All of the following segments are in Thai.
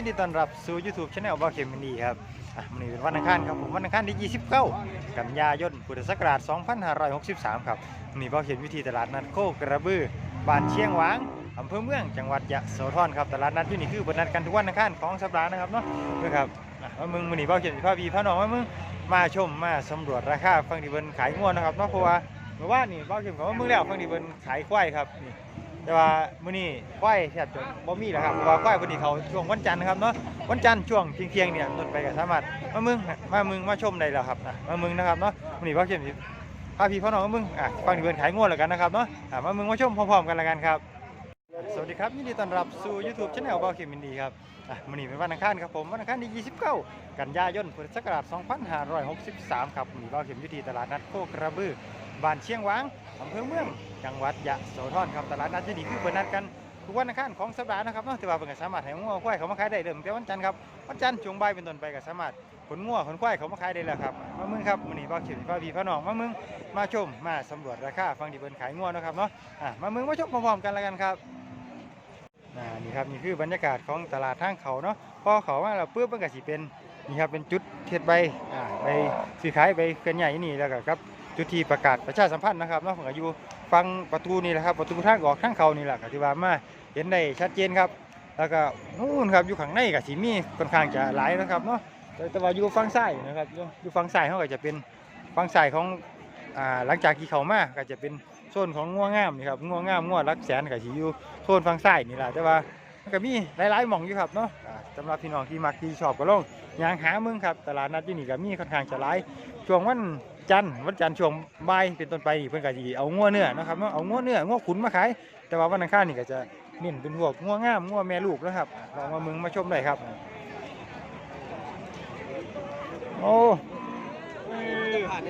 ยินดีต้อนรับสู่ YouTube Channel บ่าวเข็มมินีครับอะวันนี้เป็นวันอังคารครับผมวันอังคารที่29กันยายนพุทธศักราช2563 ครับวันนี้บ่าวเข็มวิธีตลาดนัดโคกระบือบ้านเชียงหวางอำเภอเมืองจังหวัดยะโสธรครับตลาดนัดที่นี่คือเปิดนัดกันทุกวันอังคารของสัปดาห์นะครับเนาะเพื่อครับอะว่ามึงวันนี้บ่าวเข็มสิพาพี่พาน้องว่ามึงมาชมมาสำรวจราคาฟังที่เพิ่นขายงวนะครับเนาะเพราะว่าเมื่อวานนี่บ่าวเข็มก็ว่ามึงแล้วฟังที่เพิ่นขายควายครับนี่ แต่ว่ามื้อนี้ควายแทบจะบ่มีแล้วครับเพราะว่าควายวันนี้เขาช่วงวันจันทร์นะครับเนาะวันจันทร์ช่วงเที่ยงๆเนี่ยต้นไปก็สามารถมามึงมามึงมาชมได้แล้วครับอะมามึงนะครับเนาะมื้อนี้บ่เข้มสิพาพี่พ่อน้องมามึงอะฟังที่เพิ่นขายงวดแล้วกันนะครับเนาะอะมามึงมาชมพร้อมๆกันแล้วกันครับ สวัสดีครับยินดีต้อนรับสู่ YouTube Channel บ่าวเข็มยินดีครับอะมื้อนี้เป็นวันอังคารครับผมวันอังคารที่29 กันยายนพุทธศักราช2563ครับมื้อนี้บ่าวเข็มอยู่ที่ตลาดนัดโคกระบือ บ้านเชียงหวางอำเภอเมือง จังหวัดยะโสธรครับตลาดนัดที่นี่คือเปิดนัดกันทุกวันอังคารของสัปดาห์นะครับเนาะแต่ว่าเพิ่นก็สามารถให้งัวควายเขามาขายได้เริ่มตั้งแต่วันจันทร์ครับวันจันทร์ช่วงบ่ายเป็นต้นไปก็สามารถขนงัวขนควายเขามาขายได้แล้วครับมามึงครับมื้อนี้บ่าวเข็มพ่อพี่พ่อน้องมามึงมาชมมาสำรวจราคาฟังที่เพิ่นขายงัวนะครับเนาะอะมามึงมาชมพร้อมๆกันแล้วกันครับนี่ครับนี่คือบรรยากาศของตลาดทางเขาเนาะพอเขามาแล้วปุ๊บมันก็สิเป็นนี่ครับเป็นจุดเทศใบใบซื้อขายใบเคลื่อนใหญ่นี่แล้วก็ครับ จุดที่ประกาศประชาสัมพันธ์นะครับเนาะผมก็อยู่ฟังประตูนี่แหละครับประตูทางออกทางเขานี่แหละก็ที่ว่ามาเห็นได้ชัดเจนครับ แล้วก็นู่นครับอยู่ข้างในก็สิมีค่อนข้างจะหลายนะครับเนาะแต่ต่ว่าอยู่ฝั่งซ้ายนะครับอยู่ฝั่งซ้ายเขาก็จะเป็นฝั่งซ้ายของอ่าหลังจากที่เขามาก็จะเป็นโซนของงัวงงามนี่ครับงัวงงามงัวรักแสนก็สิอยู่โซนฝั่งซ้ายนี่แหละแต่ว่ามันก็มีหลายๆหม่องอยู่ครับเนาะสำหรับพี่น้องที่มักที่ชอบก็ลองยางหาเมืองครับตลาดนัดที่นี่ก็มีค่อนข้างจะหลายช่วงวัน จันทร์วันจันทร์ช่วงบ่ายเป็นต้นไปนี่เพิ่นก็สิเอางัวเนื้อนะครับเนาะเอางัวเนื้องัวขุนมาขาย แต่ว่าวันอังคารนี่ก็จะเน้นเป็นพวกงัวงามงัวแม่ลูกนะครับลองมาเมืองมาชมได้ครับ โอ้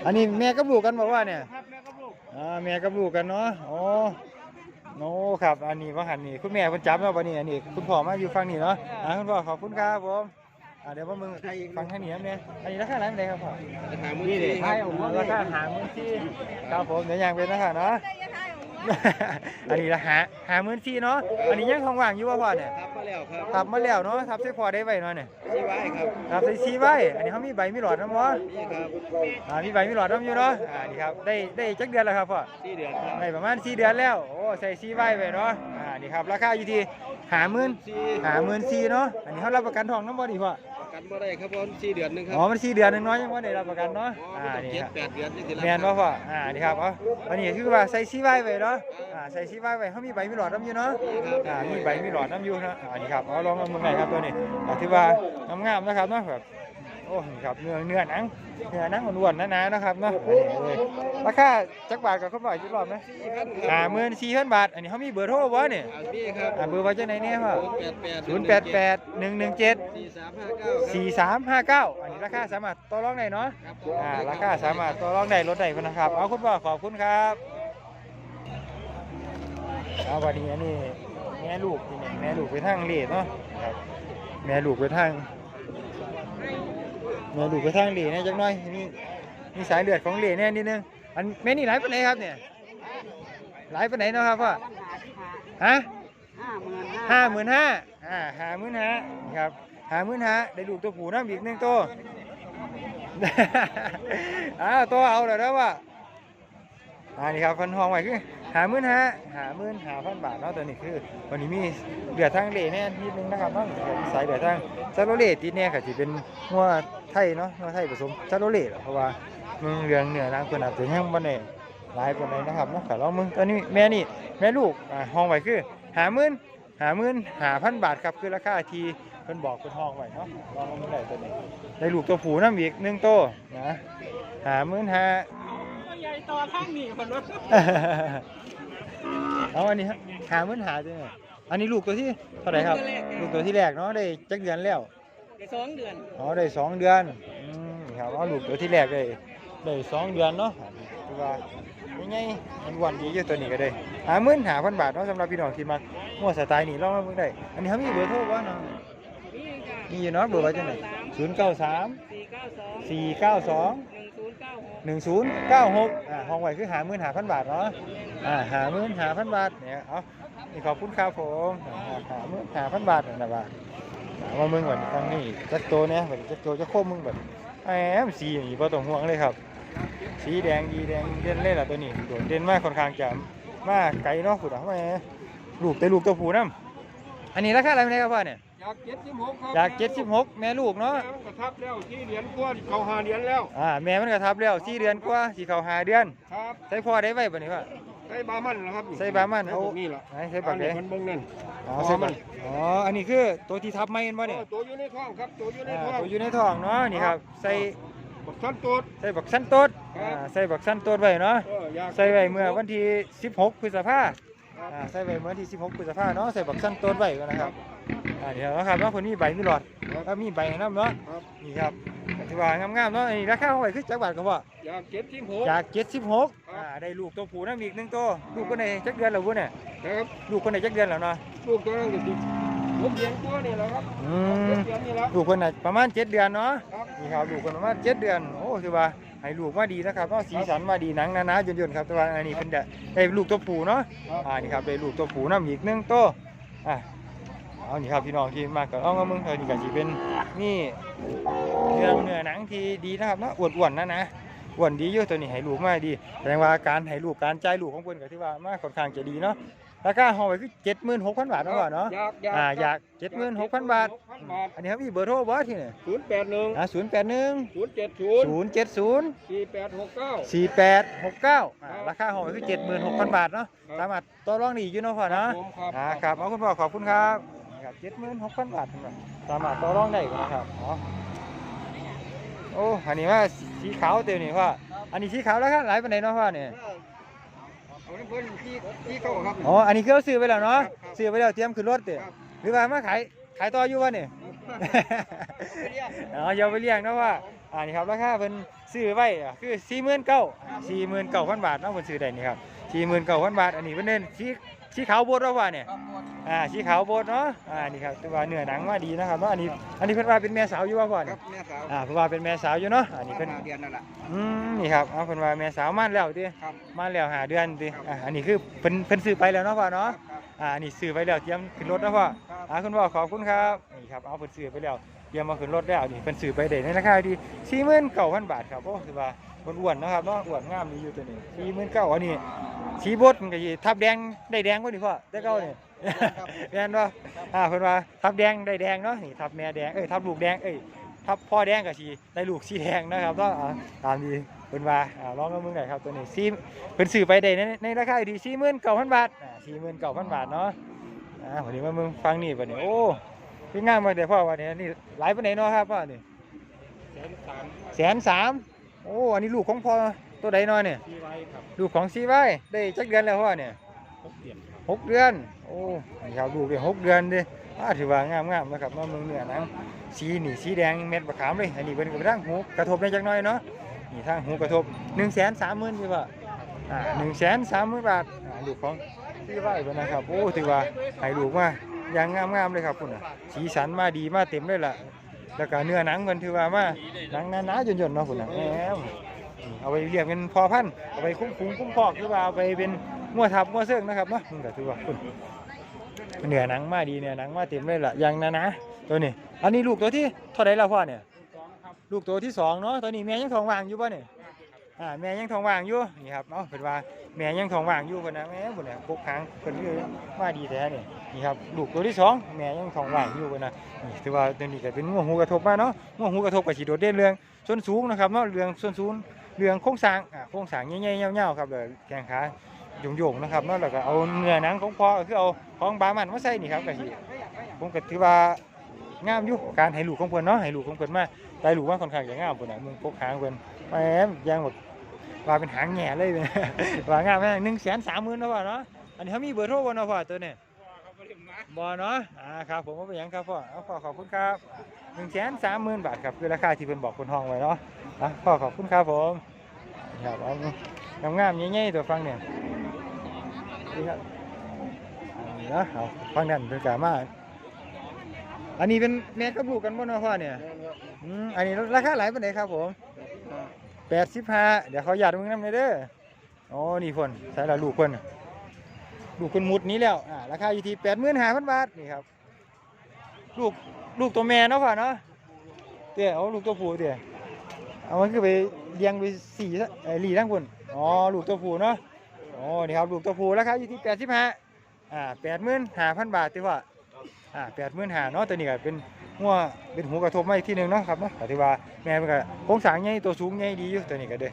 อันนี้แม่กับลูกกันบอกว่าเนี่ยครับแม่กับลูกอ่าแม่กับลูกกันเนาะโอ๋อโน้ครับ อันนี้ว่าหันนี่คุณแม่เพิ่นจับเนาะบัดนี้อันนี้คุณพ่อมาอยู่ฝั่งนี้เนาะอ่าคุณพ่อขอบคุณครับผม อ่าเดี๋ยวว่ามึงฟังทางนี้นะแม่อันนี้ราคาเท่าไหร่ครับพ่อหามือนี่เลยใช่ผมราคาหาหมื่นสี่ครับผมเดี๋ยวยังเป็นนะคะเนาะอันนี้ละหาหาหมื่นสี่เนาะอันนี้ยังของว่างอยู่ว่าพ่อเนี่ยครับมาแล้วครับทับมาแล้วเนาะทับใส่พอได้ไว้เนาะเนี่ยชีไว้ครับทับใส่ซีไว้อันนี้เขามีใบมีหลอดน้ำบ่นี่ครับอ่ามีใบมีหลอดน้ำอยู่เนาะอ่านี่ครับได้ได้จักเดือนแล้วครับพ่อสี่เดือนครับได้ประมาณ4เดือนแล้วโอ้ใส่ซีไว้ไปเนาะอ่านี่ครับราคาอยู่ที่หาหมื่นสี่หาหมื่นสี่เนาะอันนี้เขารับประกันทองน้ำบ่ดีพ่อประ กันบ่ได้ครับผมสี่เดือนหนึงครัอ๋อมันสี่เดือนหนึงเนาะยังบ่ได้รับประกันเนาะอ๋ออ่ามันต้องนี่เจ็ดครับแปดเดือนนี่สิรับแม่นบ่พ่ออ่านี่ครับเอาอันนี้คือว่าใส่ซีไว้ไปเนาะอ่าใส่ซีไว้ไปเขามีใบมีหลอดน้ำอยู่เนาะอ่ามีใบมีหลอดน้ำอยู่เนาะอ่านี่ครับเอาลองเอามือไหนครับตัวนี้อ่าถือว่างามๆนะครับเนาะแบบโอ้นี่ครับเนื้อเนื้อหนังเนื้อหนังอ้วนๆหนาๆนะครับเนาะอันนี้เลยราคาจักบาทกับคนบ่อยจุดรอบไหมสี่พันคห้ารับหมื่นสี่พันบาท อันนี้เขามีเบอร์โทรบ่เนี่ยอ่าพี่ครับอ่าเบอร์ว่าจะไหนเนี่ยพ่อศูศูนนย์ย์แปแปดดแปแปดดหนึ่งหนึ่งเจ็ดสี่สามห้าเก้าครับสี่สามห้าเก้าอันนี้ราคาสามารถต่อรองได้เนาะครับอ่าราคาสามารถต่อรองได้ลดได้พนนะครับ เอาคุณพ่อขอบคุณครับเอาวันนี้อันนี้แม่ลูกนี่เนี่ยแม่ลูกไปทางเลดเนาะครับแม่ลูกไปทาง แม่ดูกไปทางเลดเนี่ยจังน้อยนี่มีสายเลือดของเลดเนี่ยนิดนึงอันแม่นี่หลายปานไหนครับเนี่ยหลายปานไหนเนาะครับพ่อฮะห้าหมื่นห้าอ่าห้าหมื่นห้าครับห้าหมื่นห้าได้ดูตัวผู้น้ำอีกหนึ่งตัวอ้าวตัวเอาเลยนะว่า อ่านี่ครับฟันห้องไว้คือหาหมื่นห้าหาหมื่นหาพันบาทเนาะตัวนี้คือ วันนี้มีเดือดทางเล่แน่นิดนึงนะครับเนาะเดี๋ยวมีสายเดือดทางซาโรเล่ติเนี่ยก็จะเป็นงัวไทยเนาะงัวไทยผสมซาโรเล่เพราะว่ามืองเรืองเหนือนางคนอาจจะยังบ่ได้หลายปานใดนะครับเนาะก็ลองมึงตัวนี้แม่นี่แม่ลูกห้องไว้คือหาหมื่นหาหมื่นหาพันบาทครับคือราคาทีเพิ่นบอกเพิ่นห้องไว้เนาะลองมาได้ตัวนี้ได้ลูกตัวผูน้ำอีกหนึ่งโตนะหาหมื่นหา ต่อข้างนี้คนรถเอาอันนี้ฮะหาหมื่นหาจ้ะอันนี้ลูกตัวที่เท่าไหร่ครับ ลูกตัวที่แรกเนาะได้จักเดือนแล้วได้สองเดือนอ๋อได้สองเดือนอืมครับเอาลูกตัวที่แรกได้ได้สองเดือนเนาะคือว่ายังไงมันวันดีอยู่ตัวนี้ก็ได้หาหมื่นหาพันบาทเนาะสำหรับพี่น้องที่มักมั่วสไตล์นี้ลองมาเบิ่งได้ อันนี้เขามีเบอร์โทรบ่เนาะนี่ค่ะมีอยู่เนาะเบอร์ไว้จังไหนศูนย์เก้าสามสี่เก้าสองสี่เก้าสอง หนึ่งศูนย์เก้าหกหนึ่งศูนย์เก้าหกอ่าห้องไว้คือหาหมื่นหาพันบาทเนาะอ่าหาหมื่นหาพันบาทเนี่ยเอานี่ขอบคุณครับผมอ่าหาหมื่นหาพันบาทนะว่าเอามาเมืองก่อนครั้งนี้จักโตเนี่ยแบบจักโตจะโค้งมึงแบบแหมสีนี่บ่ต้องห่วงเลยครับ สีแดงดีแดงเด่นเลยล่ะตัวนี้โดดเด่นมากค่อนข้างจะมากไกลเนาะพุ่นอะแหมลูกแต่ลูกตัวผู้นํอันนี้ราคาอะไรเนี่ยครับพ่อเนี่ย อยากเจ็ดสิบหกครับอยาก76แม่ลูกเนาะแม่มันกระทับแล้วที่เหรียญกว่าเขาหาเหรียญแล้วอ่าแม่มันก็ทับแล้ว4เดือนกว่าสิเข้าห้าเดือนครับใส่พ่อได้ไว้บ่นี่ว่าใส่บามันเหรอครับใส่บามันเอาเอานี่เหรอไหนใส่บักเด้อันนี้มันเบิ่งนั่นอ๋อใส่บักอ๋ออันนี้คือตัวที่ทับไม่เห็นบ่เนี่ยโอ้ตัวอยู่ในท้องครับตัวอยู่ในอ่าท้องตัวอยู่ในท้องเนาะนี่ครับใส่บักชันตัวใส่บักสั้นต้นครับอ่าใส่บักสั้นต้นไว้เนาะเอออยากใส่ไว้เมื่อวันที่ 16พฤษภาครับอ่าใส่ไว้เมื่อวันที่ 16พฤษภาเนาะใส่บักสั้นต้นไว้ก่อนนะครับอ่าเดี๋ยวนะครับเนาะคนนี้ใบมีหลอดแล้วมีใบให้น้ำเนาะครับ นี่ครับก็ถือว่างามๆเนาะอันนี้ราคาเท่าไหร่คือจักบาทก็บ่อยากเจ็ดสิบหกจาก76อ่าได้ลูกตัวผู้น้ำอีกหนึ่งตัวลูกคนไหนจักเดือนแล้วบุเนี่ยครับลูกคนไหนจักเดือนแล้วเนาะลูกตัวนั้นก็สิหกเหรียญตัวนี่แหละครับอืเจ็มดเหรียญนี่แหละ ลูกคนน่ะประมาณ7เดือนเนาะครับ นี่ครับลูกคนประมาณ7เดือนโอ้ถือว่าให้ลูกมาดีนะครับเนาะสีสันมาดีหนังหนาๆย่นๆครับแต่ว่าอันนี้เพิ่นจะได้ลูกตัวผู้เนาะครับ อ่านี่ครับได้ลูกตัวผู้น้ำอีกหนึ่งตัวอะ เอานี่ครับพี่น้องที่มากกับเอามาเมืองเธอนี่ก็สิเป็นนี่เนื้อเนื้อหนังที่ดีนะครับเนาะอ้วนๆนะนะอ้วนดีอยู่ตัวนี้ให้ลูกมาดีแสดงว่าการให้ลูกการจ่ายลูกของเพิ่นก็ถือว่ามาค่อนข้างจะดีเนาะราคาห้องไว้คือ76,000บาทเนาะพ่อเนาะอยากอยากอ่าอยาก76,000บาทบาท อันนี้ครับมีเบอร์โทรบ่ที่นี่ศูนย์แปดหนึ่งอ่า081ศูนย์เจ็ดศูนย์070สี่แปดหกเก้า4869อ่าราคาห้องไว้คือ76,000บาทเนาะครับสามารถต่อรองได้อีกอยู่เนาะพ่อเนาะผมครับอ่าครับ เอาคุณพ่อขอบคุณครับ นี่ครับเจ็ดหมื่นหกพันบาทครับสามารถต่อรองได้นะครับอ๋อโอ้อันนี้ว่าสีขาวเต็มนี่พ่ออันนี้สีขาวแล้วครับหลายปันไหนเนาะพ่อเนี่ยเอาน้ำเพิ่นที่ที่เข้าครับอ๋ออันนี้คือเราซื้อไปแล้วเนาะครับครับซื้อไปแล้วเตรียมขึ้นรถเตะครับหรือว่ามาขายขายต่ออยู่วะเนี่ยอ๋ออย่าไปเลี้ยงนะว่าอ่านี่ครับราคาเพิ่นซื้อไว้อะคือสี่หมื่นเก้าสี่หมื่นเก้าพันบาทเนาะเพิ่นซื้อได้นี่ครับสี่หมื่นเก้าพันบาทอันนี้เพิ่นเน้นสี สีขาวโบดแล้วว่าเนี่ยอ่าสีขาวโบดเนาะอ่านี่ครับตัวาเนื้อหนังมาดีนะครับเนาะอันนี้อันนี้เพิ่นว่าเป็นแม่สาวอยู่ว่าก่อนครับแม่สาวอ่าเพิ่นว่าเป็นแม่สาวอยู่เนาะอันนี้เพิ่นห้าเดือนนั่นแหละอืมนี่ครับเอาเพิ่นว่าแม่สาวมาแล้วติครับมาแล้วหาเดือนติอ่าอันนี้คือเพิ่นเพิ่นซื้อไปแล้วเนาะพ่อเนาะครับอ่าอันนี้ซื้อไปแล้วเตรียมขึ้นรถแล้วพ่อครับอ่าคุณพ่อขอบคุณครับนี่ครับเอาเพิ่นซื้อไปแล้วเตรียมมาขึ้นรถแล้วนี่เพิ่นซื้อไปได้ในราคาที่49,000บาทครับโอ้ถือว่าอ้วนๆเนาะครับเนาะอ้วนงามดีอยู่ตัวนี้49,000อันนี้ สีบดมันก็สิทับแดงได้แดงกว่านี่พ่อแต่เก่านี่แม่นบ่อ่าเพิ่นว่าทับแดงได้แดงเนาะนี่ทับแม่แดงเอ้ยทับลูกแดงเอ้ยทับพ่อแดงก็สิได้ลูกสีแดงนะครับเนาะอ่าตามที่เพิ่นว่าอ่าลองกับมึงได้ครับตัวนี้ซีเพิ่นซื้อไปได้ในในราคาอยู่ที่49,000บาทอ่า49,000บาทเนาะอ่าวันนี้มามึงฟังนี่บัดนี้โอ้คืองามมากเด้อพ่อวันนี้นี่หลายปานใดเนาะครับพ่อนี่แสนสามแสนสามโอ้อันนี้ลูกของพ่อ ตัวใดเนาะเนี่ยที่ไว้ครับลูกของซีไว้ได้จักเดือนแล้วพ่อเนี่ยหกเดือนหกเดือน โอ้นี่ครับลูกได้หกเดือนเดิอ่าถือว่างามงามๆนะครับน้องเมืองเหนือหนังสีนี่สีแดงเม็ดบะขามเลยอันนี้เป็นกระด้างหูกระทบได้จักหน้อยเนาะนี่ทางหูกระทบหนึ่งแสนสามหมื่นใช่ป่ะอ่าหนึ่งแสนสามหมื่นบาทอ่าลูกของซีไว้เพิ่นนะครับโอ้ถือว่าให้ลูกมาอย่างงามๆเลยครับคุณน่ะสีสันมาดีมาเต็มเลยล่ะแล้วก็เนื้อหนังมันถือว่ามาหนังหนาๆย่นๆเนาะคุณน่ะแหมนี่ เอาไปเลี้ยงเป็นพอพันธุ์เอาไปคุ้มคุ้มคุ้มครอกหรือว่าเอาไปเป็นงัวทับงัวเสื่องนะครับเนาะมันก็ถือว่าคุณเนื้อหนังมาดีเนื้อหนังมาเต็มเลยล่ะย่างหนาๆตัวนี้ อันนี้ลูกตัวที่เท่าไรแล้วพ่อเนี่ย ลูกตัวที่สองเนาะตอนนี้แม่ยังท้องว่างอยู่ป่ะเนี่ยอ่าแม่ยังท้องว่างอยู่นี่ครับเนาะเพิ่นว่าแม่ยังท้องว่างอยู่เพิ่นนะแม่บุญเนี่ยกกหางเพิ่นอยู่มาดีแท้เนี่ยนี่ครับลูกตัวที่สองแม่ยังท้องว่างอยู่เพิ่นนะนี่ถือว่าตัวนี้ก็เป็นงัวหูกระทบมาเนาะงัวหูกระทบก็สิโดดเด่นเรื่องส่วนสูงนะครับเนาะเรื่องส่วนสูง เรื่องโครงสร้างอ่าโครงสร้างใหญ่ๆยาๆครับเลยแข้งขาโยงๆนะครับนาะแล้วก็เอาเนื้อหนังของพ่อคือเอาของบามันมาใส่นี่ครับก็สิผมก็ถือว่างามอยู่การให้ลูกของเพิ่อนเนาะให้ลูกของเพิ่อนมาได้รู้ว่าค่อนข้างจะงามปุ่นนะมึงพกหางเพิ่อนแหมยางแบบว่าเป็นหางแง่เลยเลยว่างามแม่หนึ่งแสนสามหมื่นนะพ่อเนาะอันนี้เขามีเบอร์โทรบ่เนาะพ่อตัวเนี่ยบ่เนาะอ่าครับผมว่าเป็นยังครับพ่อเอาพ่อขอบคุณครับหนึ่งแสนสามหมื่นบาทครับคือราคาที่เพิ่อนบอกคนห้องไว้เนาะอะพ่อขอบคุณครับผม ครับเอางามๆใหญ่ๆตัวฟังเนี่ยนี่ครับอันนี้เนาะเอาฟังนั่นเป็นกามาอันนี้เป็นแม่กับลูกกันบ่เนาะพ่อเนี่ยแม่นครับอืมอันนี้ราคาหลายปานใดครับผมแปดสิบห้าเดี๋ยวเขาหยาดมึงน้ำเลยเด้ออ๋อนี่คนใส่ละลูกคนน่ะลูกคนมุดนี้แล้วอ่าราคาอยู่ที่แปดหมื่นห้าพันบาทนี่ครับ ลูกลูกตัวแม่เนาะพ่อเนาะเดี๋ยวเอาลูกตัวผู้เดี๋ยว เอามันคือไปเลี้ยงไปสี่ซะเอ้หลีทั้งคนอ๋อลูกตัวผู้เนาะอ๋อนี่ครับลูกตัวผู้ราคาอยู่ที่แปดสิบห้าอ่าแปดหมื่นห้าพันบาทที่ว่าอ่าแปดหมื่นห้าเนาะตัวนี้ก็เป็นหัวเป็นหูกระทบมาอีกที่หนึ่งเนาะครับเนาะแต่ที่ว่าแม่มันก็โครงสางใหญ่ตัวสูงใหญ่ดีอยู่ตัวนี้ก็เด้อ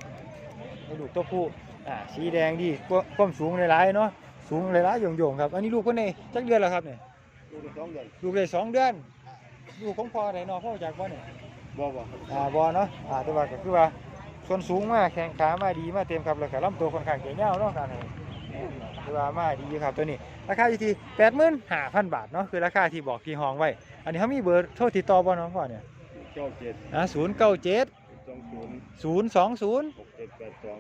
ลูกตัวผู้อ่าสีแดงดีกว่าความสูงหลายๆเนาะสูงหลายๆโยงๆครับอันนี้ลูกคนไหนจักเดือนแล้วครับเนี่ยดูสองเดือนลูกได้สองเดือนลูกของพ่อไหนเนาะพ่อจากบ่เนี่ย บ่บ่อ่าบ่เนาะอ่าแต่ว่าก็คือว่าส่วนสูงมากแข้งขามาดีมาเต็มครับแล้วก็ลำตัวค่อนข้างใหญ่ยาวเนาะครับคือว่ามาดีอยู่ครับตัวนี้ราคาอยู่ที่85,000บาทเนาะคือราคาที่บอกที่ห้องไว้ อันนี้เขามีเบอร์โทรติดต่อบ่เนาะพ่อเนี่ยเก้าเจ็ดอ่า097สองศูนย์020หกเจ็ดแปดสอง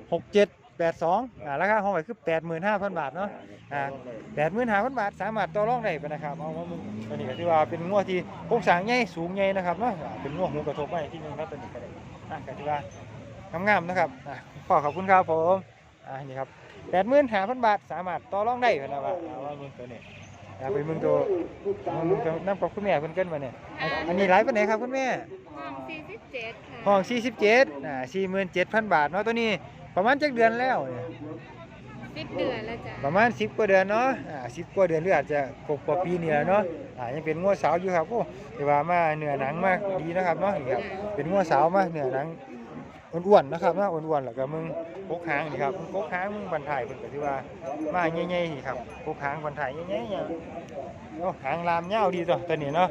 6782อ่าราคาห้องไว้คือ85,000บาทเนาะอ่า85,000บาทสามารถต่อรองได้ปะนะครับเอามามึงตัวนี้ก็ถือว่าเป็นงัวที่โครงสร้างใหญ่สูงใหญ่นะครับเนาะอ่าเป็นงัวหูกระทบไว้ที่หนึงครับตัวนี้ก็ได้อะก็ถือว่างามๆนะครับอะขอขอบคุณครับผมอ่านี่ครับ85,000บาทสามารถต่อรองได้ปะนะครับเอามามึงตัวนี้อย่าไปมึงตัวมึงมึงตัวน้ำกับคุณแม่เพิ่นเกินมาเนี่ยอันอันนี้หลายปานไหนครับคุณแม่ห้อง47ค่ะห้อง47อ่า47,000 บาทเนาะตัวนี้ ประมาณจักเดือนแล้วเนี่ย สิบเดือนแล้วจ้ะประมาณ10กว่าเดือนเนาะอ่า10กว่าเดือนหรืออาจจะกบกว่าปีนี่แหละเนาะอ่ายังเป็นงัวสาวอยู่ครับโอ้แต่ว่ามาเนื้อหนังมากดีนะครับเนาะนี่ครับเป็นงัวสาวมาเนื้อหนังอ้วนๆนะครับเนาะอ้วนๆแล้วก็มึงกกหางนี่ครับมึงกกหางมึงบันถ่ายเพิ่นก็ถือว่ามาใหญ่ๆนี่ครับกกหางบันถ่ายใหญ่ๆอย่างโอ้หางลามยาวดีตัวตัวนี้เนาะ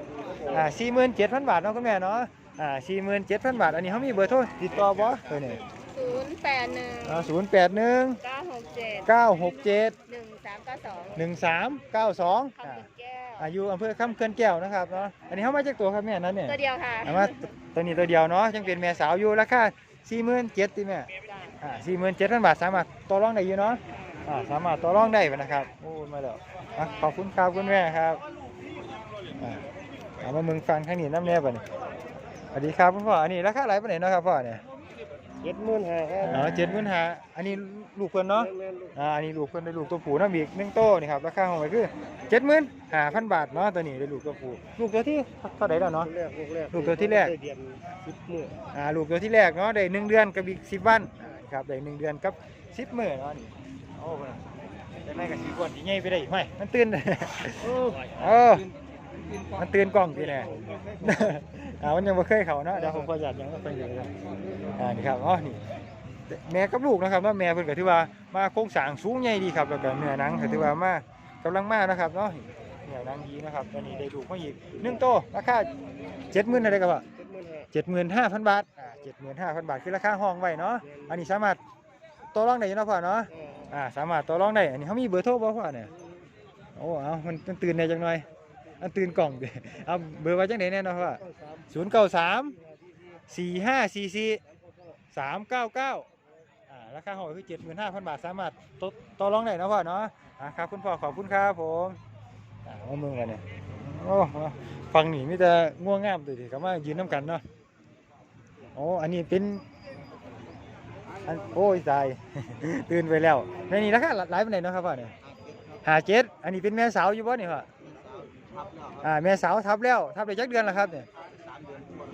อ่า47,000บาทเนาะคุณแม่เนาะอ่า47,000บาทอันนี้เขามีเบอร์โทรติดต่อบ่ตัวนี้ 081อ่า081 967 967 1392 1392คำอ่าเป็นแก้วอายุอำเภอคำเขื่อนแก้วนะครับเนาะอันนี้เขามาจากตัวครับแม่นั้นเนี่ยตัวเดียวค่ะเอามาตัวนี้ตัวเดียวเนาะยังเป็นแม่สาวอยู่ราคาสี่หมื่นเจ็ดติแม่จ้ะอ่าสี่หมื่นเจ็ดพันบาทสามารถต่อรองได้อยู่เนาะอ่าสามารถต่อรองได้นะครับโอ้มาแล้วอะขอบคุณครับคุณแม่ครับอ่าเอามามึงฟังข้างนี้น้ำแน่ป่ะนี่สวัสดีครับคุณพ่ออันนี้ราคาไหลไปไหนใดเนาะครับพ่อเนี่ย เจ็ดหมื่นห้าครับอ๋อเจ็ดหมื่นห้าอันนี้ลูกเพิ่นเนาะอ่าอันนี้ลูกเพิ่นได้ลูกตัวผู้น้ำอีกหนึ่งโตนี่ครับราคาของมันคือเจ็ดหมื่นห้าพันบาทเนาะตัวนี้ได้ลูกตัวผู้ลูกตัวที่เท่าไหร่แล้วเนาะแรกลูกแรกลูกตัวที่แรกเดือนสิบมื้ออ่าลูกตัวที่แรกเนาะได้หนึ่งเดือนกับอีกสิบวันอ่าครับได้หนึ่งเดือนกับสิบมื้อเนาะนี่โอ้เพิ่นจะได้กับสีกวนที่ใหญ่ไปได้ไม่มันตื่นเออ มันตื่นกล้องพี่แน่อ่ามันยังบ่เคยเขาเนาะเดี๋ยวผมขออนุญาตยังบ่เคยอยู่เลยอ่านี่ครับอ๋อนี่แม่กับลูกนะครับเนาะแม่เพิ่นก็ถือว่ามาโครงสร้างสูงใหญ่ดีครับแล้วก็เนื้อหนังก็ถือว่ามากำลังมานะครับเนาะเนื้อหนังดีนะครับตอนนี้ได้ลูกมาอีกหนึ่งโตราคา70,000อะไรครับพ่อเจ็ดหมื่นห้าเจ็ดหมื่นห้าพันบาทอ่าเจ็ดหมื่นห้าพันบาทคือราคาห้องไว้เนาะอันนี้สามารถต่อรองได้อยู่เนาะพ่อเนาะอ่าสามารถต่อรองได้อันนี้เขามีเบอร์โทรบ่พ่อเนี่ยโอ้เอามันมันตื่นในจังหน่อย อันตื่นกล่องดิเอาเบอร์ไว้จังไหนแน่นาะพ่อศูนย์เก้าสามสี่ห้าสี่สี่สามเก้าเก้าอ่าราคาหองคือเจ็ดหมื่นห้าพันบาทสามารถต่อต่อรองได้นะพ่อเนาะอ่าครับคุณพ่อขอบคุณครับผมอ่าว่ามึงกันเนี่ยโอ้ฟังหนี่มีแต่ง่วงง่ามตัวดิก็มายืนน้ำกันเนาะโอ้อันนี้เป็นอันโอ้ยตายตื่นไปแล้วในนี้ราคาหลายปานใดเนาะครับพ่อเนี่ยหาเจ็ดอันนี้เป็นแม่สาวอยู่บ่เนี่ยพ่อ อ่าแม่สาวทับแล้วทับได้จักเดือนแล้วครับเนี่ย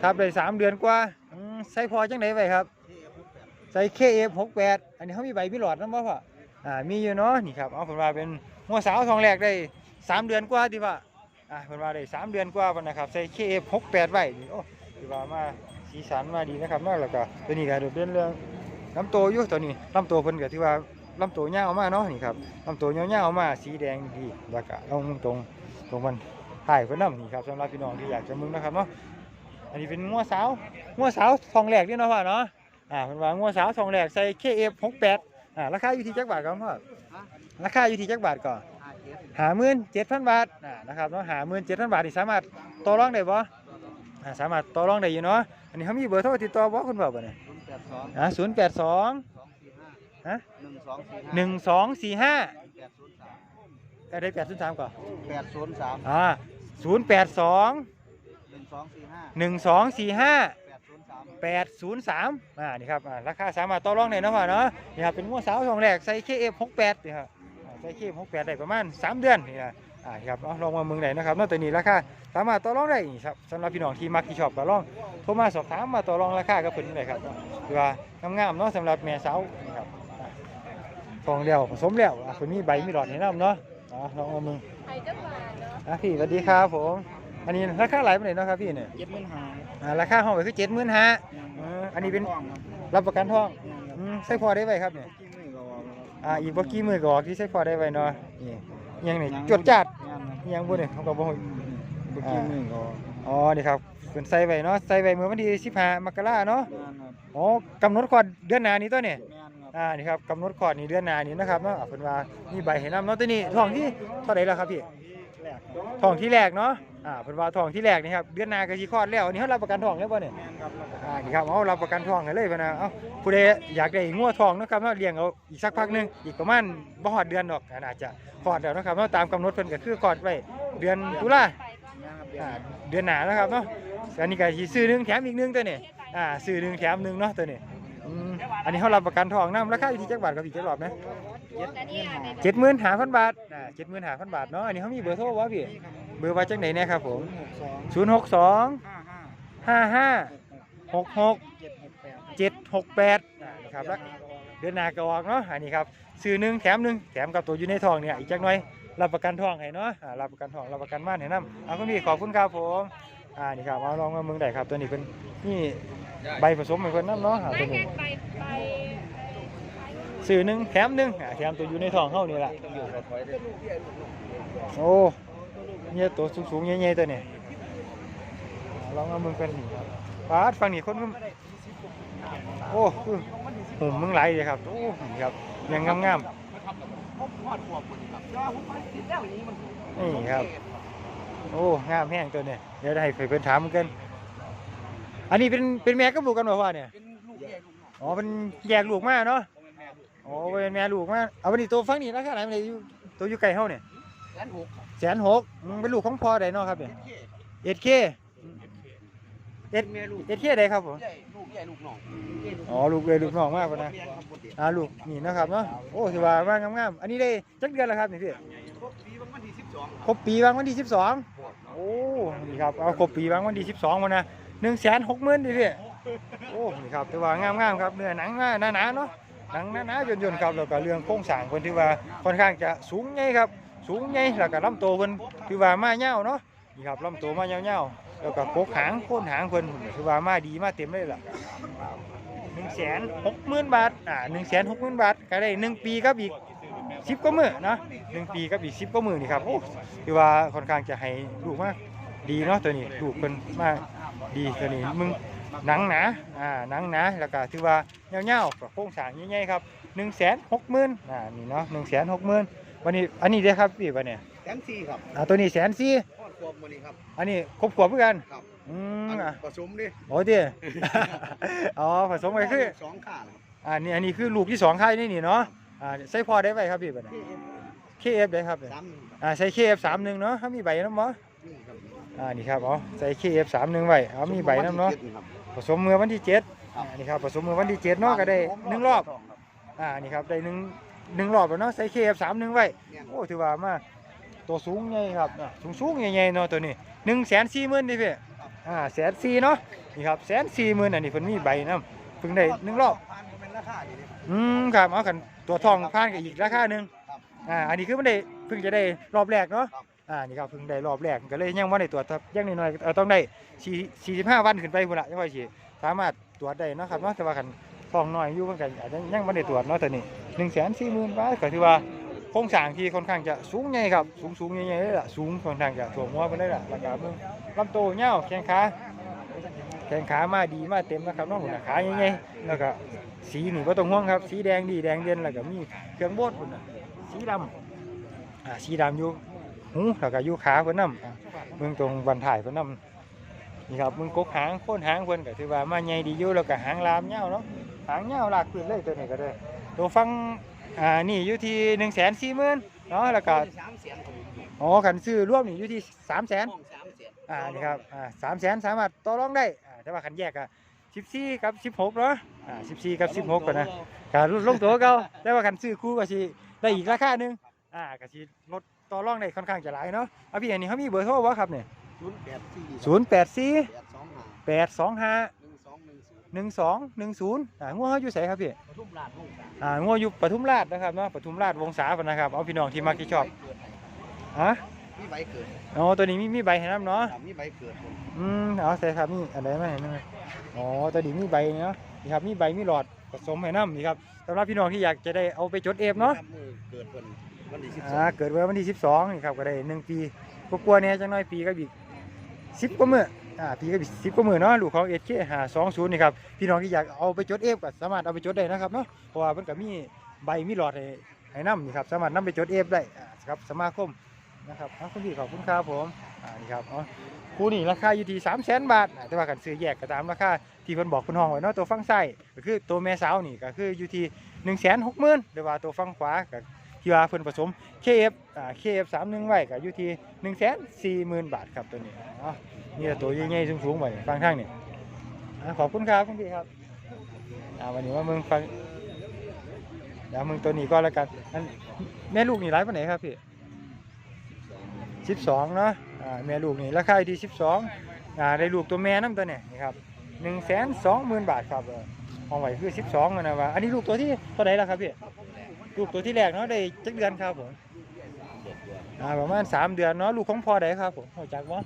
ทับได้สามเดือนกว่าอืมใส่พอจังไหนไว้ครับ ใส่เคเอฟหกแปดอันนี้เขามีใบพิหลอดนำบ่พ่ออ่ามีอยู่เนาะนี่ครับเอาผมว่าเป็นหัวสาวทองแรกได้สามเดือนกว่าดีว่าอ่าผมว่าได้สามเดือนกว่าพุ่นนะครับใส่เคเอฟหกแปดไว้นี่โอ้ดีว่ามาสีสันมาดีนะครับเนาะแล้วก็ตัวนี้ก็โดดเด่นเรื่องลำตัวอยู่ตัวนี้ลำตัวเพิ่นก็ถือว่าลำตัวยาวมาเนาะนี่ครับลำตัวยาวๆมาสีแดงดีแล้วก็ลงตรงตรงมัน ถ่ายเพิ่นนำนี่ครับสำหรับพี่น้องที่อยากจะมึงนะครับเนาะอันนี้เป็นงัวสาวงัวสาวทองแหลกนี่เนาะพ่อเนาะอ่าเพิ่นว่างัวสาวทองแหลกใส่ KF68 อ่าราคาอยู่ที่จักบาทครับพ่อราคาอยู่ที่จักบาทก่อนหาหมื่นเจ็ดพันบาทอ่านะครับเนาะหาหมื่นเจ็ดพันบาทนี่สามารถต่อรองได้บ่อ่าสามารถต่อรองได้อยู่เนาะอันนี้เขามีเบอร์โทรติดต่อบ่คุณพ่อบ่เนี่ยศูนย์แปดสองอะ082หนึ่งสองสี่ห้า 1245แปดศูนย์สามก็ได้803ก่อนแปดศูนย์สามอ่า082หนึ่งสองสี่ห้า1245แปดศูนย์สาม803อ่านี่ครับอ่าราคาสามารถต่อรองได้เนาะพ่อเนาะนี่ครับเป็นงวดสาวทองแรกใส่ KF68 นี่ครับอ่าใส่ KF68 ได้ประมาณ3เดือนนี่นะอ่าครับเอาลองมาเมืองไหนนะครับนอกจากนี้ราคาสามารถต่อรองได้อีกครับสำหรับพี่น้องที่มักที่ชอบก็ลองโทรมาสอบถามมาต่อรองราคากับเพิ่นได้ครับคือว่างามๆเนาะสำหรับแม่สาวนะครับอะทองเดียวผสมแล้วอะเพิ่นมีใบมีหลอดให้นำเนาะ อ๋อลองมาเมืองไข่จักหวานเนาะอะพี่สวัสดีครับผม อันนี้ราคาหลายปานใดเนาะครับพี่เนี่ยเจ็ดหมื่นห้าอ่าราคาห้องไว้คือ75,000อ่าอันนี้เป็นรับประกันทองอืมใส่พอได้ไว้ครับเนี่ยกี่มือก็ว่าครับอ่าอีกบ่กี่มื้อก็ออกที่ใส่พอได้ไว้เนาะนี่อิหยังนี่จวดจัดงานนะอิหยังบ่เนี่ยเขาก็บ่ฮู้บ่กี่มือก็ว่าอ๋อนี่ครับเป็นใส่ไว้เนาะใส่ไว้เมื่อวันที่15มกราเนาะงานครับอ๋อกำหนดก่อนเดือนหน้านี้ตัวเนี่ยงานครับ อ่านี่ครับกำหนดก่อนนี่เดือนหน้านี้นะครับเนาะอะเพิ่นว่ามีใบให้นำเนาะตัวนี้ทองที่เท่าไหร่แล้วครับพี่แรกครับทองที่แรกเนาะอ่าเพิ่นว่าทองที่แรกนี่ครับเดือนหน้าก็สิคลอดแล้วอันนี้เฮารับประกันทองแล้วบ่เนี่ยงานครับแล้วก็อ่านี่ครับเอารับประกันทองให้เลยเพิ่นนะเอ้าผู้ใดอยากได้งัวทองเนาะครับเนาะเลี้ยงเอาอีกสักพักหนึงอีกประมาณบ่ฮอดเดือนดอกอ่าน่าจะคลอดแล้วเนาะครับเนาะตามกำหนดเพิ่นก็คือคลอดไว้เดือนตุลางานครับอ่าเดือนหน้าแล้วครับเนาะอันนี้ก็สิซื้อหนึงแถมอีกหนึงตัวนี้อ่าซื้อหนึงแถมหนึงเนาะตัวนี้ อืมอันนี้เขารับประกันทองนํราคาอยู่ที่จักบาทครับพี่จักรอบนะอันนี้อันนี้เจ็ดหมื่นห้าพันบาทอ่าเจ็ดหมื่นห้าพันบาทเนาะอันนี้เขามีเบอร์โทรวะพี่เบอร์ว่าจังไหนเนี่ยครับผมสองศูนย์หกสองห้าห้าห้าห้าหกหกเจ็ดหกแปดเจ็ดหกแปดนะครับแล้วเดือนหน้าก็ออกเนาะอันนี้ครับซื้อหนึ่งแถมหนึ่งแถมกับตัวอยู่ในทองเนี่ยอีกจักหน่อยรับประกันทองให้เนาะอ่ารับประกันทองรับประกันม่านให้นํเอาคุณพี่ขอบคุณครับผมอ่านี่ครับเอาลองมาเมืองใดครับตัวนี้เป็นนี่ ใบผสมให้เพิ่นนํเนาะอ่าไม่ตัวนี้แค่ไปไปซื้อหนึ่งแถมหนึ่งอ่าแถมตัวอยู่ในทองเฮานี่แหละโอ้เนี่ยตัวสูงๆใหญ่ๆตัวนี้อ่าลองเอาเมืองกันนี่ครับปาดฝั่งนี้คนก็โอ้คือหุ่มมึงไหลเลยครับโอ้นี่ครับยังงามๆนี่ครับ โอ้งามแห้งตัวนี้เดี๋ยวได้ไปเพิ่นถามกัน อันนี้เป็นเป็นแม่กับลูกกันบ่ว่าเนี่ยเป็นลูกใหญ่ลูกน้องอ๋อเป็นแยกลูกมาเนาะพ่อแม่ลูกอ๋อเป็นแม่ลูกมาเอาวันนี้ตัวฟังนี่ราคาไหนมันอยู่ตัวอยู่ไกลเฮาเนี่ยแสนหกแสนหกมึงเป็นลูกของพ่อใดเนาะครับเนี่ยเอ็ดเคเอ็ดแม่ลูกเอ็ดเคใดครับผมใหญ่ลูกใหญ่ลูกน้องอ๋อลูกเอ้ยลูกน้องมากปะนะเรียครับบ่เด็กอ่าลูกนี่นะครับเนาะโอ้ถือว่าว่างามๆอันนี้ได้จักเดือนแล้วครับนี่พี่ครบปีบางวันที่สิบสองครบปีวางวันที่ 12 โอ้นี่ครับเอาครบปีวางวันที่ 12มานะ 160,000ดิพี่โอ้นี่ครับถือว่างามๆครับเนื้อหนังหนาๆเนาะหนังหนาๆย่นๆครับแล้วก็เรื่องโครงสร้างเพิ่นถือว่าค่อนข้างจะสูงใหญ่ครับ สูงใหญ่แล้วก็ลำโตวเพิ่นคือว่ามาเหี่ยวเนาะนี่ครับลำโตวมาเหี่ยวๆแล้วก็กกหางโคนหางเพิ่นคือว่ามาดีมาเต็มเลยล่ะหนึ่งแสนหกหมื่นบาทอ่าหนึ่งแสนหกหมื่นบาทก็ได้หนึ่งปีกับอีกสิบกว่ามื้อเนาะหนึ่งปีกับอีกสิบกว่ามื้อนี่ครับโอ้คือว่าค่อนข้างจะให้ลูมากดีเนาะตัวนี้ลูเพิ่นมา ดีตัวนี้มึงหนังหนาอ่าหนังหนาแล้วก็ถือว่าเหี่ยวๆกับโครงสร้างใหญ่ๆครับหนึ่งแสนหกหมื่นอ่านี่เนาะหนึ่งแสนหกหมื่นวันนี้อันนี้เด้อครับพี่วันนี้แสนสี่ครับอ่าตัวนี้แสนสี่พ่อควบมือนี้ครับ อันนี้ครบขวบเหมือนกันครับอืมอันอะผสมดิโอ้เดีอ๋อผสมกันคือสองขานะครับอ่านี่อันนี้คือลูกที่สองค่ายนี่นี่เนาะอ่าใส่พอได้ไหมครับพี่บัดนี้ KF ได้ครับสามอ่าใส่ KF สามหนึ่งเนาะเขามีใบน้ำ บ่นี่ครับอ่านี่ครับอ๋อใส่ KF สามหนึ่งไว้เขามีใบน้ำเนาะครับผสมมือวันที่เจ็ดครับอ่านี่ครับผสมมือวันที่เจ็ดเนาะก็ได้หนึ่งรอบอ่านี่ครับได้หนึ่งหนึ่งรอบแล้วเนาะใส่ KF สามหนึ่งไว้เนี่ยโอ้ถือว่ามาตัวสูงใหญ่ครับอะสูงสูงใหญ่ๆเนาะตัวนี้หนึ่งแสนสี่หมื่นดิพี่อ่าแสนสี่เนาะนี่ครับแสนสี่หมื่นอันนี้เพิ่นมีใบน้ำเพิ่งได้หนึ่งรอบพันก็เป็นราคาดีดิอืมครับเอากันตัวทองผ่านกับอีกราคาหนึ่งครับอ่าอันนี้คือมันได้เพิ่งจะได้รอบแรกเนาะครับ อ่านี่ครับเพิ่งได้รอบแรกก็เลยยังว่าได้ตรวจครับยังน้อยๆเอ่อต้องได้สี่สิบห้าวันขึ้นไปพุ่นละยังค่อสิสามารถตรวจได้นะครับเนาะแต่ว่าคันทองน้อยอยู่เพิ่นก็อาจจะยังไม่ได้ตรวจเนาะแต่นี่หนึ่งแสนสี่หมื่นบาทก็ถือว่าโครงสร้างที่ค่อนข้างจะสูงใหญ่ครับสูงสูงใหญ่ๆเลยล่ะสูงค่อนข้างจะถ่วงหัวไปเลยล่ะแล้วก็มึงลำโตเหี่ยวแข้งขาแข้งขามาดีมาเต็มนะครับน้องหุ่นขาใหญ่ๆแล้วก็สีนี่ก็ต้องห่วงครับ สีแดงดีแดงเด่นแล้วก็มีเครื่องโบดพุ่นน่ะสีดำอ่าสีดำอยู่ หูแล้วก็ยูขาเพิ่นนำเมืองตรงบันถ่ายเพิ่นนำนี่ครับมึงกกหางโค่นหางเพิ่นก็ถือว่ามาใหญ่ดีอยู่แล้วก็หางลามยาวเนาะหางยาวลากขึ้นเลยตัวนี้ก็ได้ ตัวฟังอ่านี่อยู่ที่140,000เนาะแล้วก็สามแสนครับอ๋อคันซื้อร่วมนี่อยู่ที่สามแสนอ่านี่ครับอ่า300,000สามารถต่อรองได้อ่าแต่ว่าคันแยกอะ14กับ16เนาะอ่า14กับ16ก็นนะก็ลงตัวเก่าแต่ว่าคันซื้อคู่ก็สิได้อีกราคาหนึ่งอ่าก็สิลด ต่อรองได้ค่อนข้างจะหลายเนาะเอาพี่อันนี้เขามีเบอร์โทรบ่ครับเนี่ยศูนย์แปดสี่084แปดสองห้า825หนึ่งสองหนึ่งศูนย์1210อ่างัวเขาอยู่ไสครับพี่ ปทุมราชวงศ์สามอ่างัวอยู่ปทุมราชนะครับเนาะปทุมราชวงศาพุ่นนะครับ เอาพี่น้องที่มักที่ชอบฮะมีใบเกิดอ๋อตัวนี้มีมีใบให้นํเนาะ ครับมีใบเกิดผมอืมเอาใส่ครับนี่อะไรมาให้หน่อยอ๋อตัวนี้มีใบเนาะนี่ครับมีใบมีหลอดผสมให้น้ำนี่ครับสำหรับพี่น้องที่อยากจะได้เอาไปจดเอฟเนาะ ครับมือเกิดวัน วันที่สิบสออ่างเกิดไว้วันที่ 12นี่ครับก็ได้หนึ่งปีก็กลัวเนี่ยจังน้อยปีก็อีก10กว่ามืออ่าปีก็อีก10กว่ามือเนาะลูกของ SK 520นี่ครับพี่น้องที่อยากเอาไปจดเอฟก็สามารถเอาไปจดได้นะครับเนาะเพราะว่ามันก็มีใบมีหลอดให้ให้น้ำนี่ครับสามารถนำไปจดเอฟได้อ่าครับสมาคมนะครับเอาคุณพี่ขอบคุณครับผมอ่านี่ครับเอาคู่นี่ราคาอยู่ที่3 0 0 0 0 0บาทอ่าแต่ว่ากันซื้อแยกก็ตามราคาที่เพิ่นบอกเพิ่นห้องไว้เนาะตัวฟังซ้ก็คือตัวแม่สาวนี่ก็คืออยู่ที่1 6 0 0 0 0หรือว่าตัวฟังขวาก็ ที่ว่าเพิ่นผสม KF อ่า KF 31ไว้ก็อยู่ที่1 4 0 0 0บาทครับตัวนี้เนาะนี่ละตัวใหญ่ๆสูงๆไว้ฟังทางนี่ขอบคุณครับคุณพี่ครับอ่าวันนี้ว่ามึงฟังเดี๋ยวมึงตัวนี้ก็แล้วกันอันแม่ลูกนี่ร้ายปานไหนครับพี่12เนาะอ่าแม่ลูกนี่ราคาอยู่ที่12อ่าได้ลูกตัวแม่น้ำตัวเนี่ยนี่ครับ1 2 0 0 0 0บาทครับเออห้องไว้คือ12อะนะว่าอันนี้ลูกตัวที่เท่าไหร่แล้วครับพี่ ลูกตัวที่แรกเนาะได้จักเดือนครับผมอ่าประมาณ3เดือนเนาะลูกของพ่อใดครับผมรู้จักบ่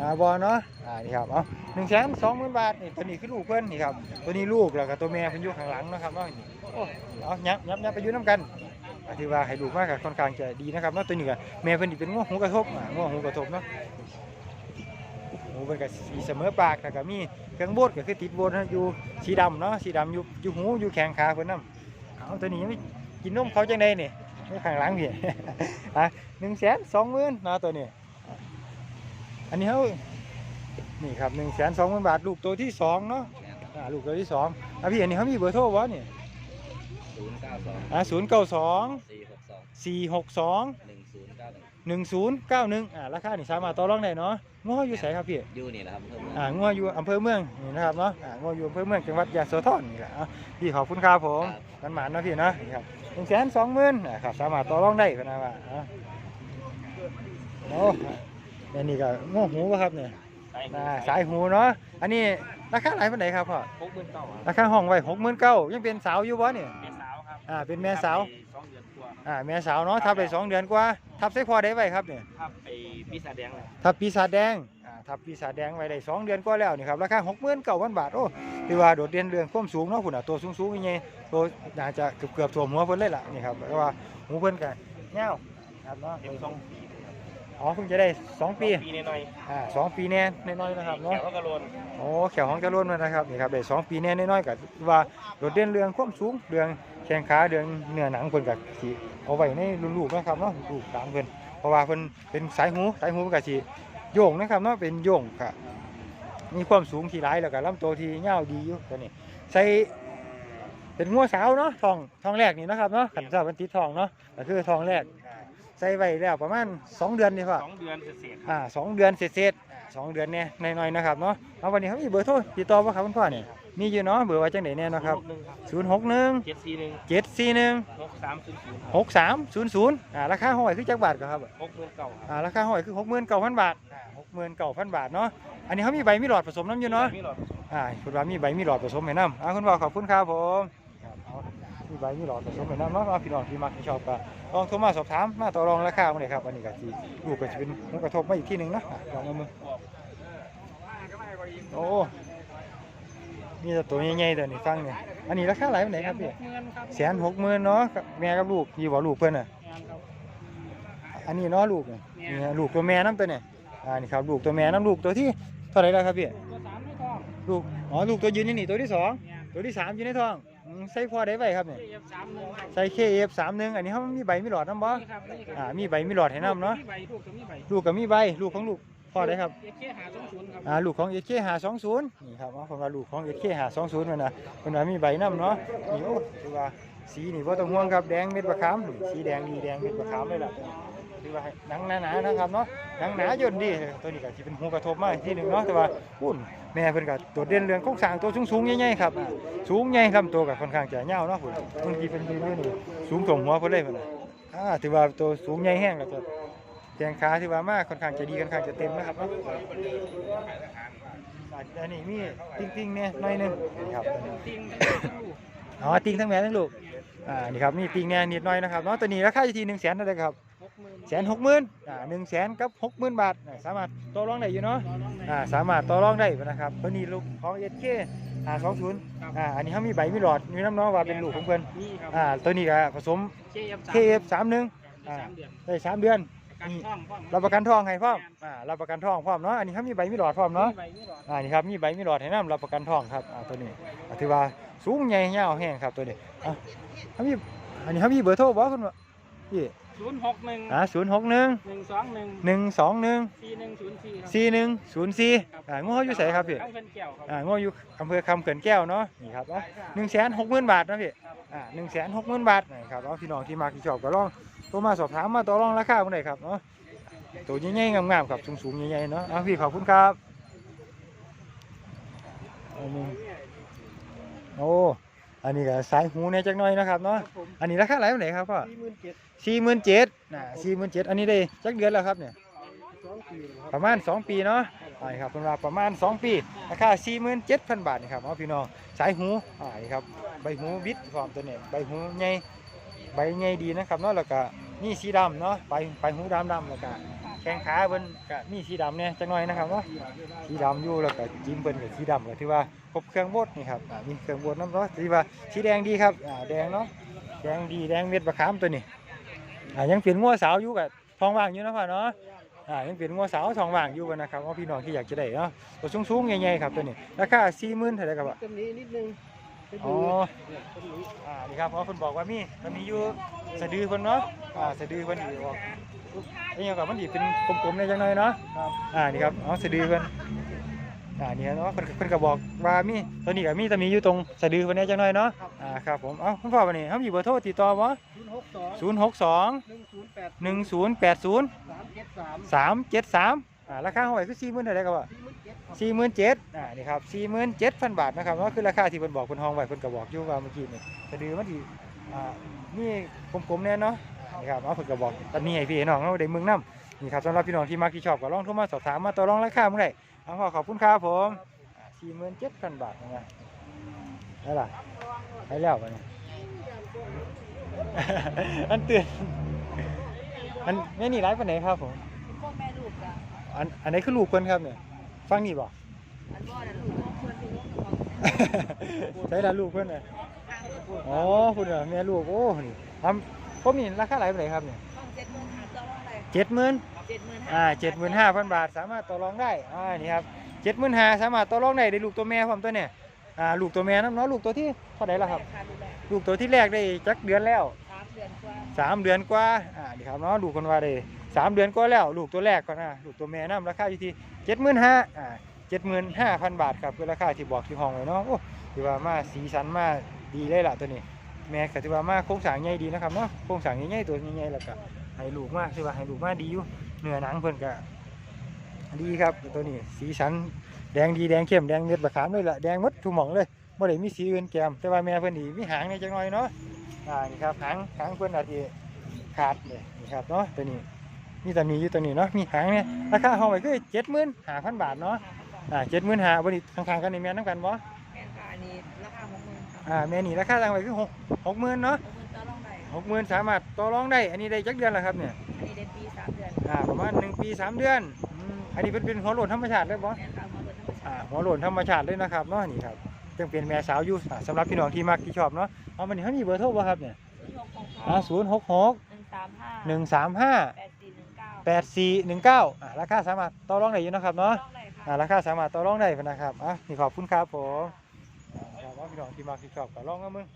อ่าบ่เนาะอ่านี่ครับเอา1 2 0 0 0 0บาทนี่ตัวนี้คือลูกเพิ่อนนี่ครับตัวนี้ลูกแล้วก็ตัวแม่เพิ่นอยู่ข้างหลังเนาะครับเนาะโอ้เอายับยับยับไปอยู่น้ำกันถือว่าให้ลูกมากกับค่อนข้างจะดีนะครับเนาะตัวนี้ก็แม่เพิ่นนี่เป็นงัวหูกระทบอ่างัวหูกระทบเนาะหูเพิ่นก็สีเสมอปากแล้วก็มีเครื่องบดก็คือติดบดนะอยู่สีดำเนาะสีดำอยู่อยู่หูอยู่แข้งขาเพิ่นนำ เอาตัวนี้ยังไม่กินนมเขาจังไดนี่นี่ข้างหลังพี่อะ1 2 0 0 0 0เนาะตัวนี้ อันนี้เฮานี่ครับ1 2 0 0 0 0บาท ลูกตัวที่สองเนาะอ่าลูกตัวที่สองอะพี่อันนี้เขามีเบอร์โทรบ่นี่ศูนย์เก้าสองอ่า092สี่หกสอง462หนึ่งศูนย์เก้าหนึ่ง หนึ่งศูนย์เก้าหนึ่งอ่าราคานี่สามารถต่อรองได้เนาะงัวอยู่ไสครับพี่อยู่นี่แหละครับเพิ่มอ่างัวอยู่อำเภอเมืองนี่นะครับเนาะอ่างัวอยู่อำเภอเมืองจังหวัดยะโสธรนี่แหละอะพี่ขอบคุณครับผมมันหมานเนาะพี่เนาะนี่ครับหนึ่งแสนสองหมื่นอ่าครับสามารถต่อรองได้พะนะว่าอะโอ้อันนี้ก็งัวหูป่ะครับเนี่ยอ่าสายหูเนาะอันนี้ราคาหลายปานไหนครับพ่อหกหมื่นเก้าราคาห้องไว้หกหมื่นเก้ายังเป็นสาวอยู่บ่เนี่ยแม่สาวครับอ่าเป็นแม่สาวสองเดือนกว่า อ่าแม่สาวเนาะทับไปสองเดือนกว่า ทับใส่พอได้ไว้ครับเนี่ยครับไปปีศาจแดงเลยทับปีศาจแดงอ่าทับปีศาจแดงไว้ได้สองเดือนกว่าแล้วนี่ครับราคาหกหมื่นเก้าพันบาทโอ้ถือว่าโดดเด่นเรื่องความสูงเนาะคุณอะตัวสูงสูงยังไงตัวน่าจะเกือบเกือบๆถ่วมหัวเพิ่นเลยล่ะนี่ครับเพราะว่าหูเพิ่นกันเงาวครับเนาะเต็มสองปี อ๋อเพิ่งจะได้สองปีปีหน่อยอ่าสองปีแน่น้อยๆๆนะครับแถเนาะวเขากระโลนโอ้แขวของจะล้วนมานะครับนี่ครับได้สองปีแน่น้อยๆก็ถือว่าโดดเด่นเรื่องความสูงเรื่องแข้งขาเรื่องเนื้อหนังเพิ่นก็สิเอาไว้ในรุ่นลูกนะครับเนาะลูกตามเพิ่นเพราะว่าเพิ่นเป็นสายหูสายหูเพิ่นก็สิโยงนะครับเนาะเป็นโยงครับมีความสูงที่หลายแล้วก็ลำตัวที่ยาวดีอยู่ตัวนี้ใส่เป็นงัวสาวเนาะทองทองแรกนี่นะครับเนาะขันทราบมันติดทองเนาะก็คือทองแรกอ่า ใส่ไว้แล้วประมาณสองเดือนนี่พ่อสองเดือนเศษๆครับอ่าสองเดือนเศษๆอ่าสองเดือนเนี่ยน้อยๆนะครับเนาะเอาวันนี้เขามีเบอร์โทรติดต่อป่ะครับคุณพ่อเนี่ยมีอยู่เนาะเบอร์ว่าจังไหนเนี่ยเนาะครับหนึ่งครับศูนย์หกหนึ่งเจ็ดสี่หนึ่งเจ็ดสี่หนึ่งหกสามศูนย์ศูนย์หกสามศูนย์ศูนย์อ่าราคาห้อยคือจักบาทก็ครับหกหมื่นเก้าครับอ่าราคาห้อยคือหกหมื่นเก้าพันบาทอ่าหกหมื่นเก้าพันบาทเนาะอันนี้เขามีใบมีหลอดผสมน้ำอยู่เนาะมีหลอดอ่าคุณว่ามีใบมีหลอดผสมให้น้ำอ่าคุณว่าขอบคุณครับผมครับเอา มีใบมีหลอดผสมให้น้ำเนาะเอาพี่น้องที่มักที่ชอบก็ลองโทรมาสอบถามมาต่อรองราคามาเลยครับอันนี้ก็ที่ลูกก็จะเป็นผลกระทบมาอีกที่หนึ่งเนาะอะลองเอามือโอ้นี่แต่ตัวใหญ่ๆแต่นี่ฟังเนี่ยอันนี้ราคาหลายปานไหนครับพี่เงินครับแสนหกหมื่นเนาะกับแม่กับลูกพี่บอกลูกเพื่อนน่ะงานครับอันนี้เนาะลูกเนี่ยนี่ฮะลูกตัวแม่น้ำตัวเนี่ยอ่านี่ครับลูกตัวแม่น้ำลูกตัวที่เท่าไหร่แล้วครับพี่ตัวสามไม่ทองลูกอ๋อลูกตัวยืนอยู่นี่ตัวที่สองงานตัวที่สามอยู่ในท้อง อืมใส่พอได้ไว้ครับเนี่ยเอฟสามหนึ่งครับใส่เคเอฟสามหนึ่งอันนี้เขามีใบมีหลอดน้ำบ่นี่ครับนี่คอ่ารับมีใบมีหลอดให้น้ำเนาะมีใบลูกก็มีใบลูกก็มีใบลูกของลูกพอได้ครับ เอฟเคหาสองศูนย์ครับอ่าลูกของเอเคหาสองศูนย์นี่ครับเอาผมว่าลูกของเอเคหาสองศูนย์มันนะมันว่ามีใบน้ำเนาะนี่โอ้ถือว่าสีนี่ว่าต้องห่วงครับแดงเม็ดมะขามนี่สีแดงดีแดงเม็ดมะขามเลยล่ะ ถือว่าหนังหนาๆนะครับเนาะหนังหนาย่นดีตัวนี้ก็ที่เป็นหูกระทบมากที่หนึ่งเนาะแต่ว่าปุ่นแม่เพิ่นก็ตัวเด่นเรื่องโครงสร้างตัวสูงๆใหญ่ๆครับสูงใหญ่ครับตัวก็ค่อนข้างจะยาวเนาะพุ่นบางทีเป็นยืนอยู่นี่สูงถ่วมหัวเพิ่นเลยพุ่นน่ะอะอ่าถือว่าตัวสูงใหญ่แห้งแล้วก็แขงขาถือว่ามากค่อนข้างจะดีค่อนข้างจะเต็มนะครับเนาะอันนี้มีติ้งๆเนี่ยหน้อยหนึงนี่ครับติ้งลูกอ๋อติ้งทั้งแม่ทั้งลูกอ่านี่ครับมีติ้งเนี่ยนิดหน่อยนะครับเนาะตัวนี้ราคาอยู่ที่หนึ่งแสนเท่าไหร่ครับ หมื่นแสนหกหมื่นอ่าหนึ่งแสนกับหกหมื่นบาทอ่าสามารถต่อรองได้อยู่เนาะต่อรองได้อ่าสามารถต่อรองได้นะครับตัวนี้ลูกของเอสเคอ่าสองศูนย์อ่าอันนี้เขามีใบมีหลอดมีน้ำเน้องว่าเป็นลูกของเพื่อนนี่ครับอ่าตัวนี้ก็ผสมเคเอฟสาม KF สามหนึ่งสามเดือนได้สามเดือนการท่องพร้อมรับประกันทองให้พร้อมอ่ารับประกันทองพร้อมเนาะอันนี้เขามีใบมีหลอดพร้อมเนาะ ใบนี่หรออ่านี่ครับมีใบมีหลอดให้น้ำรับประกันทองครับอ่าตัวนี้อ่าถือว่าสูงใหญ่ยาวแห้งครับตัวนี้อะเขามีอันนี้เขามีเบอร์โทรบ่คุณวะพี่ ศูนย์หกหนึ่งอ่าศูนย์หกหนึ่งหนึ่งสองหนึ่งหนึ่งสองหนึ่งสี่หนึ่งศูนย์สี่ครับสี่หนึ่งศูนย์สี่อ่างูเขาอยู่ใส่ครับพี่ข้างเพิ่นแก้วครับอ่างูอยู่อำเภอคำเขื่อนแก้วเนาะนี่ครับหนึ่งแสนหกหมื่นบาทนะพี่อ่าหนึ่งแสนหกหมื่นบาทนี่ครับเอาพี่น้องที่มาที่ชอบก็ลองโทรมาสอบถามมาต่อรองราคาเมื่อไหร่ครับเนาะตัวใหญ่ๆงามๆครับสูงๆใหญ่ๆเนาะเอาพี่ขอบคุณครับอันนี้โอ้ อันนี้ก็สายหูเนี่ยจักหน่อยนะครับเนาะอันนี้ราคาไหนเมื่อไหร่ครับพ่อสี่หมื่นเจ็ดสี่หมื่นเจ็ดนะสี่หมื่นเจ็ดอันนี้ได้จักเดือนแล้วครับเนี่ย สองปีครับประมาณ 2 ปีเนาะอ่านี่ครับเป็นว่าประมาณ 2 ปีราคา47,000 บาทนี่ครับเอาพี่น้องสายหูอ่านี่ครับใบหูวิดพร้อมตัวนี้ใบหูใหญ่ใบใหญ่ดีนะครับเนาะแล้วก็นี่สีดำเนาะใบใบหูดำดำแล้วก็ แข้งขาเพิ่นก็มีสีดำเนี่ยจังหน่อยนะครับเนาะสีดำอยู่แล้วก็จิ้มเพิ่นก็สีดำก็ถือว่าครบเครื่องบดนี่ครับอ่ามีเครื่องบดน้ำเนาะถือว่าสีแดงดีครับอ่าแดงเนาะแดงดีแดงเม็ดบะขามตัวนี้อ่ายังเป็นงัวสาวอยู่กับทองว่างอยู่เนาะพ่อเนาะอ่ายังเป็นงัวสาวทองว่างอยู่นะครับว่าพี่น้องที่อยากจะได้เนาะตัวสูงๆใหญ่ๆครับตัวนี้ราคาสี่หมื่นเท่าไหร่ครับอะตรงนี้นิดนึงไปอ๋ดูอเนี่ยตรงนี้อ่านี่ครับเพราะคนบอกว่ามีมันมีอยู่สะดือเพิ่นเนาะอ่าสะดือเพิ่นอยู่ออก ไอ้ยังกับมันดีเป็นกลมๆในจังหน่อยเนาะครับอ่านี่ครับอ๋อสะดือเพิ่นอ่านี่เนาะเพิ่นเพิ่นก็บอกว่ามีตัวนี้ก็มีแต่มีอยู่ตรงสะดือเพิ่นในจังหน่อยเนาะอ่าครับผมเอ้าคุณพ่อวันนี้เฮามีเบอร์โทรติดต่อบ่ศูนย์หกสอง062หนึ่งศูนย์แปด1080 สามเจ็ดสาม373อ่าราคาเท่าไหร่คือ40,000เท่าไหร่ครับอะสี่หมื่นเจ็ดครับสี่หมื่นเจ็ดอ่านี่ครับสี่หมื่นเจ็ดพันบาทนะครับนั่นคือราคาที่เพิ่นบอกเพิ่นห้องไว้เพิ่นก็บอกอยู่ว่าเมื่อกี้นี่สะดือมันดีอ่านี่กลมๆแน่เนาะ นี่ครับเอาเพิ่นก็บอกตอนนี้ให้พี่น้องเราได้เมืองน้ำนี่ครับสำหรับพี่น้องที่มักที่ชอบก็ลองโทรมาสอบถามมาต่อรองราคาเมื่อไหร่เอาขอขอบคุณครับผมสี่หมื่นเจ็ดพันบาทนะได้ล่ะได้แล้ววะเนี่ยอันเตือนอันแม่นี่ไลฟ์ปานไหนครับผมพวกแม่ลูกจ้ะอันอันไหนคือลูกเพิ่นครับเนี่ยฟังนี่บ่อันบ่อน่ะลูกของคนที่ลูกของใช่ละลูกเพื่อนน่ะทางลูกอ๋อคุณเหรอแม่ลูกโอ้นี่ทำ ผมนี่ราคาไหลายไปไหนใดครับเนี่ยต้องเจ็ดหมื่นห้าต่อรองได้เจ็ดหมื่นเจ็ดหมื่นอ่าเจ็ดหมื่นห้าพันบาทสามารถต่อรองได้อ่านี่ครับเจ็ดหมื่นห้าสามารถต่อรองได้ได้ลูกตัวแม่พร้อมตัวเนี่ยอ่าลูกตัวแม่น้ำเนาะลูกตัวที่เท่าไหร่ละครับค่าดูแลลูกตัวที่แรกได้จักเดือนแล้วสามเดือนกว่าสามเดือนกว่าอ่านี่ครับเนาะลูกคนว่าได้สามเดือนกว่าแล้ว ลูกตัวแรกก็นะลูกตัวแม่น้ำราคาอยู่ที่เจ็ดหมื่นห้าอ่าเจ็ดหมื่นห้าพันบาทครับคือราคาที่บอกที่ห้องเลยเนาะโอ้ถือว่ามาสีสันมาดีเลยล่ะตัวนี้ แม่ก็ถือว่ามาโครงสร้างใหญ่ดีนะครับเนาะโครงสร้างใหญ่ๆตัวใหญ่ๆแล้วก็ให้ลูกมากถือว่าให้ลูกมากดีอยู่เนื้อหนังเพิ่นก็ดีครับตัวนี้สีสันแดงดีแดงเข้มแดงเม็ดบะขามเลยล่ะแดงมดทุกหม่องเลยบ่ได้มีสีอื่นแกมแต่ว่าแม่เพิ่นนี่มีหางในจังหน่อยเนาะอ่านี่ครับหางหางเพิ่นอาจจะขาดเลยนี่ครับเนาะตัวนี้มีแต่มีอยู่ตัวนี้เนาะมีหางเนี่ยราคาห้องไว้คือ75,000บาทเนาะอ่า75,000บ่นี่ข้างๆกันนี่แม่นนํกันบ่ อ่าแม่นี่ราคาตั้งไว้คือหกหกหมื่นเนาะหกหมื่นต่อรองได้หกหมื่นสามารถต่อรองได้ อันนี้ได้จักเดือนแล้วครับเนี่ย อันนี้ได้ปีสามเดือนอ่าประมาณหนึ่งปีสามเดือนอืมอันนี้เป็นเป็นหัวโหลนธรรมชาติเลยปะแม่นค่ะมาเปิดธรรมชาอ่าติหัวโหลนธรรมชาติเลยนะครับเนาะนี่ครับจึงเป็นแม่สาวอยู่อ่าสำหรับพี่น้องที่มักที่ชอบเนาะเอามันนี่เขามีเบอร์โทรป่ะครับเนี่ยศูนย์หกหกอ่าค่ะศูนย์หกหกหนึ่งสามห้าหนึ่งสามห้าแปดสี่หนึ่งเก้าแปดสี่หนึ่งเก้าอ่าราคาสามารถต่อรองได้อยู่นะครับเนาะรองได้ค่ะ อ่าราคาสามารถต่อรองได้นะครับ อะ นี่ขอบคุณครับผมอ่าครับว่า พี่น้องที่มาที่ชอบก็ลองกันมึง